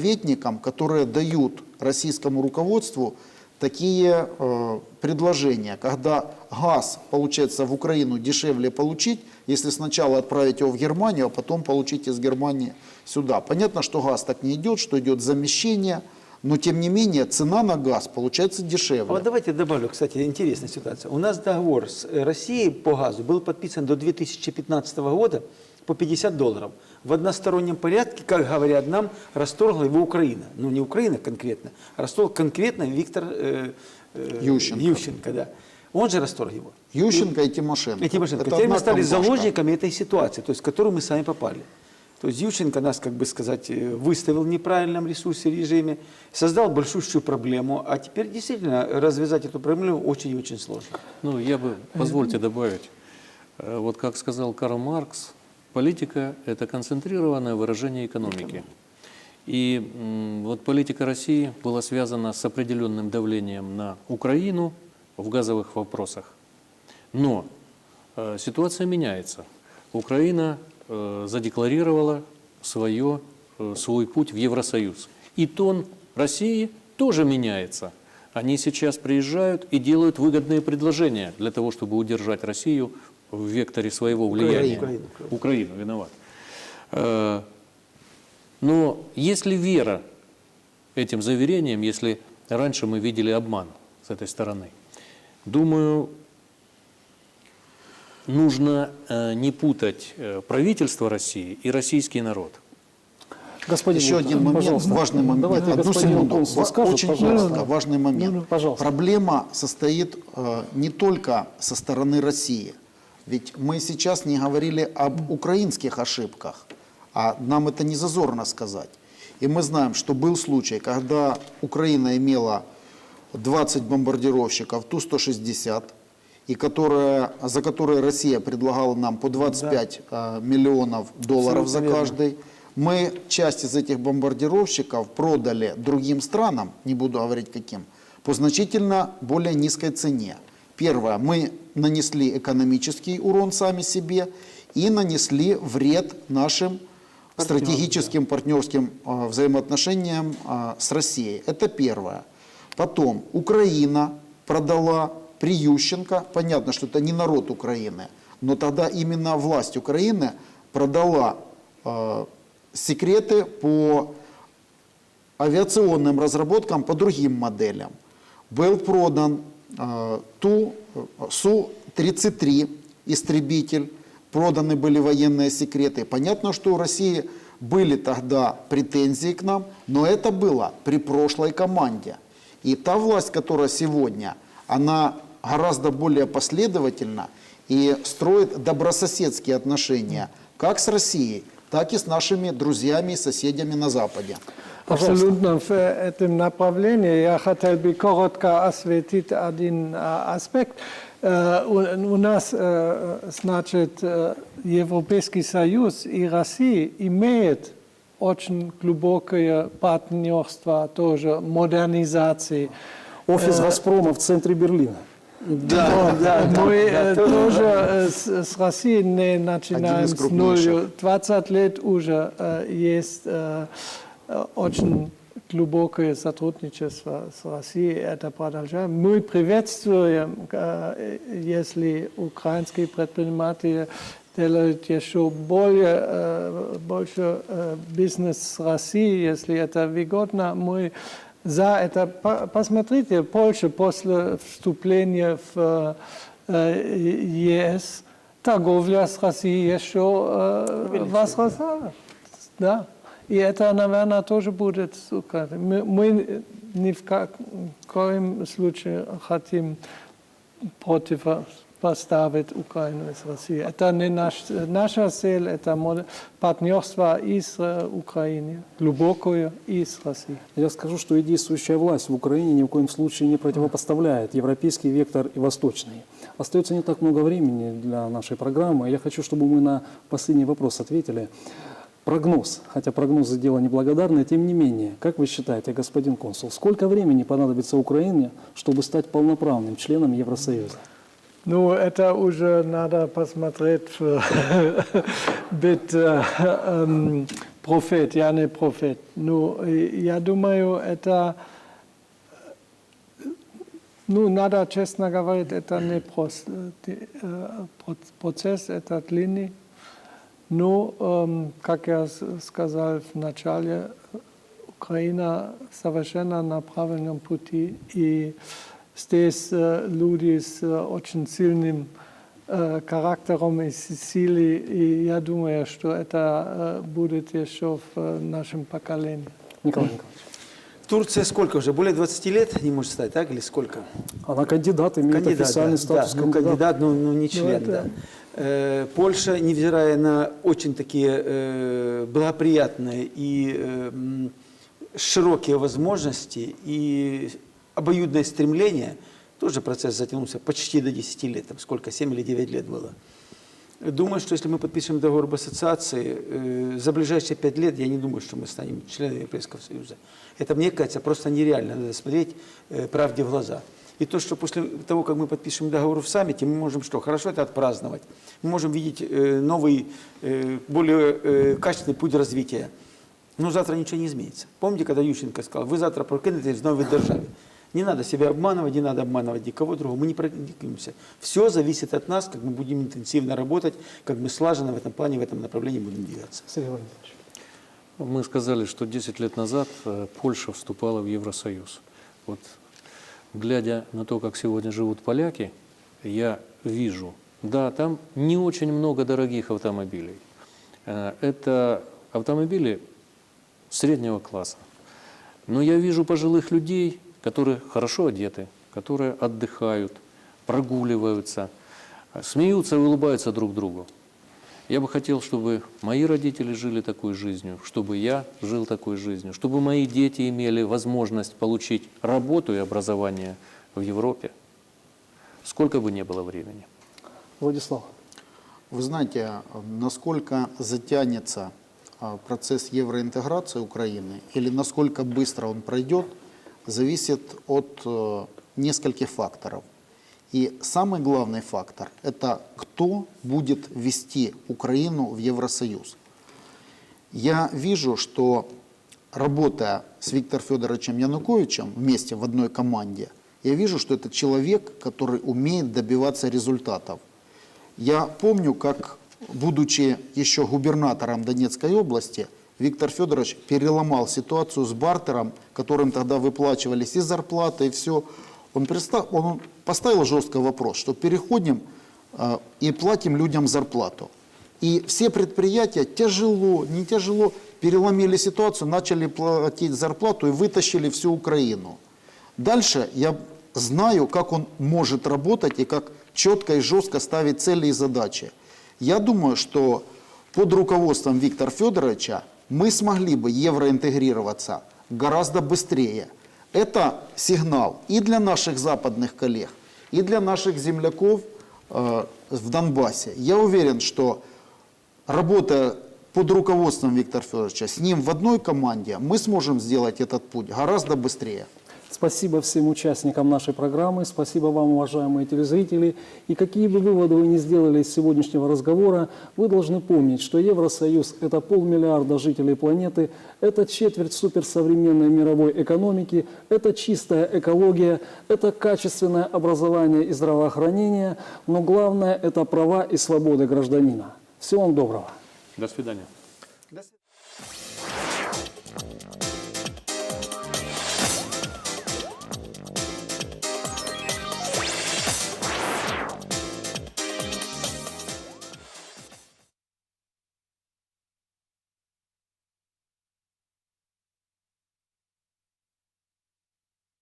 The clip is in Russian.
ответникам, которые дают российскому руководству такие э, предложения, когда газ, получается, в Украину дешевле получить, если сначала отправить его в Германию, а потом получить из Германии сюда. Понятно, что газ так не идет, что идет замещение, но тем не менее цена на газ получается А дешевле. Вот давайте добавлю, кстати, интересная ситуация. У нас договор с Россией по газу был подписан до 2015 года по 50 долларов. В одностороннем порядке, как говорят нам, расторгла его Украина. Ну, не Украина конкретно, а расторг конкретно Виктор э, э, Ющенко. Ющенко, да. Он же расторг его. Ющенко и Тимошенко. И Тимошенко. Это Теперь мы стали компашка. заложниками этой ситуации, то есть в которую мы сами попали. То есть Ющенко нас, как бы сказать, э, выставил в неправильном ресурсе режиме, создал большущую проблему, а теперь действительно развязать эту проблему очень и очень сложно. Ну, я бы, позвольте добавить, Э, вот как сказал Карл Маркс, политика – это концентрированное выражение экономики. И вот политика России была связана с определенным давлением на Украину в газовых вопросах. Но э, ситуация меняется. Украина э, задекларировала свое, э, свой путь в Евросоюз. И тон России тоже меняется. Они сейчас приезжают и делают выгодные предложения для того, чтобы удержать Россию в векторе своего влияния. Украину, Украину, виноват. Э, Но есть ли вера этим заверениям, если раньше мы видели обман с этой стороны? Думаю, нужно э, не путать э, правительство России и российский народ. Господин Еще один момент, пожалуйста. важный момент. Давайте Одну секунду. скажет, Очень пожалуйста. важный момент. Ну, ну, пожалуйста. Проблема состоит э, не только со стороны России. Ведь мы сейчас не говорили об украинских ошибках, а нам это не зазорно сказать. И мы знаем, что был случай, когда Украина имела 20 бомбардировщиков Ту-160, и которая, за которые Россия предлагала нам по 25 э, миллионов долларов за Абсолютно верно. каждый. Мы часть из этих бомбардировщиков продали другим странам, не буду говорить каким, по значительно более низкой цене. Первое, мы нанесли экономический урон сами себе и нанесли вред нашим стратегическим партнерским э, взаимоотношениям э, с Россией. Это первое. Потом Украина продала при Ющенко, понятно, что это не народ Украины, но тогда именно власть Украины продала э, секреты по авиационным разработкам по другим моделям. Был продан Ту, э, Су-33 истребитель, проданы были военные секреты. Понятно, что у России были тогда претензии к нам, но это было при прошлой команде. И та власть, которая сегодня, она гораздо более последовательна и строит добрососедские отношения как с Россией, так и с нашими друзьями и соседями на Западе. Абсолютно в этом направлении. Я хотел бы коротко осветить один а, аспект. Э, У нас, э, значит, э, Европейский Союз и Россия имеют очень глубокое партнерство, тоже модернизации. Офис «Газпрома» в центре Берлина. Да, да, мы э, тоже э, с, с Россией не начинаем с нуля. 20 лет уже э, есть э, очень глубокое сотрудничество с Россией. Это продолжаем. Мы приветствуем, э, если украинские предприниматели делают еще более, э, больше э, бизнес с Россией, если это выгодно. Мы за это. По- Посмотрите, Польша после вступления в э, ЕС, торговля с Россией еще э, возросла. Да. И это, наверное, тоже будет Украиной. Мы, мы ни в коем случае хотим противопоставить Украину с Россией. Это не наш, наша цель, это партнерство и с э, Украиной, глубокое и с Россией. Я скажу, что и действующая власть в Украине ни в коем случае не противопоставляет европейский вектор и восточный. Остается не так много времени для нашей программы. Я хочу, чтобы мы на последний вопрос ответили. Прогноз, хотя прогнозы дело неблагодарное, тем не менее, как вы считаете, господин консул, сколько времени понадобится Украине, чтобы стать полноправным членом Евросоюза? Ну, это уже надо посмотреть в- mit äh, ähm, профет, я не профет. Ну, я думаю, это, э, ну, надо честно говорить, это не прос- э, проц- процесс, это длинный. Но, эм, как я сказал в начале, Украина совершенно на правильном пути. И здесь э, люди с э, очень сильным э, характером и силой. И я думаю, что это будет еще в нашем поколении. Николай Николаевич. Турция сколько уже? Более 20 лет не может стать, так? Или сколько? Она кандидат, имеет официальный да, статус да, ну, кандидата. кандидат, но, но не член, это- да. Э, Польша, невзирая на очень такие э, благоприятные и э, широкие возможности и обоюдное стремление, тоже процесс затянулся почти до 10 лет, там сколько, 7 или 9 лет было. Думаю, что если мы подпишем договор об ассоциации, э, за ближайшие пять лет я не думаю, что мы станем членами Европейского Союза. Это, мне кажется, просто нереально. Надо смотреть э, правде в глаза. И то, что после того, как мы подпишем договор в саммите, мы можем что? Хорошо это отпраздновать. Мы можем видеть э, новый, э, более э, качественный путь развития. Но завтра ничего не изменится. Помните, когда Ющенко сказал, вы завтра прокинетесь в новой державе. Не надо себя обманывать, не надо обманывать никого другого. Мы не прокинемся. Все зависит от нас, как мы будем интенсивно работать, как мы слаженно в этом плане, в этом направлении будем двигаться. Сергей Владимирович. Мы сказали, что 10 лет назад э, Польша вступала в Евросоюз. Вот глядя на то, как сегодня живут поляки, я вижу, да, там не очень много дорогих автомобилей. Э, Это автомобили среднего класса. Но я вижу пожилых людей, которые хорошо одеты, которые отдыхают, прогуливаются, смеются и улыбаются друг другу. Я бы хотел, чтобы мои родители жили такой жизнью, чтобы я жил такой жизнью, чтобы мои дети имели возможность получить работу и образование в Европе, сколько бы ни было времени. Владислав. Вы знаете, насколько затянется а, процесс евроинтеграции Украины или насколько быстро он пройдет, зависит от э, нескольких факторов. И самый главный фактор – это кто будет вести Украину в Евросоюз. Я вижу, что работая с Виктором Федоровичем Януковичем вместе в одной команде, я вижу, что это человек, который умеет добиваться результатов. Я помню, как, будучи еще губернатором Донецкой области, Виктор Федорович переломал ситуацию с бартером, которым тогда выплачивались и зарплаты, и все. Он, перестал, он поставил жесткий вопрос, что переходим э, и платим людям зарплату. И все предприятия тяжело, не тяжело, переломили ситуацию, начали платить зарплату и вытащили всю Украину. Дальше я знаю, как он может работать и как четко и жестко ставить цели и задачи. Я думаю, что под руководством Виктора Федоровича мы смогли бы евроинтегрироваться гораздо быстрее. Это сигнал и для наших западных коллег, и для наших земляков э, в Донбассе. Я уверен, что работая под руководством Виктора Федоровича, с ним в одной команде, мы сможем сделать этот путь гораздо быстрее. Спасибо всем участникам нашей программы, спасибо вам, уважаемые телезрители. И какие бы выводы вы ни сделали из сегодняшнего разговора, вы должны помнить, что Евросоюз – это полмиллиарда жителей планеты, это четверть суперсовременной мировой экономики, это чистая экология, это качественное образование и здравоохранение, но главное – это права и свободы гражданина. Всего вам доброго. До свидания.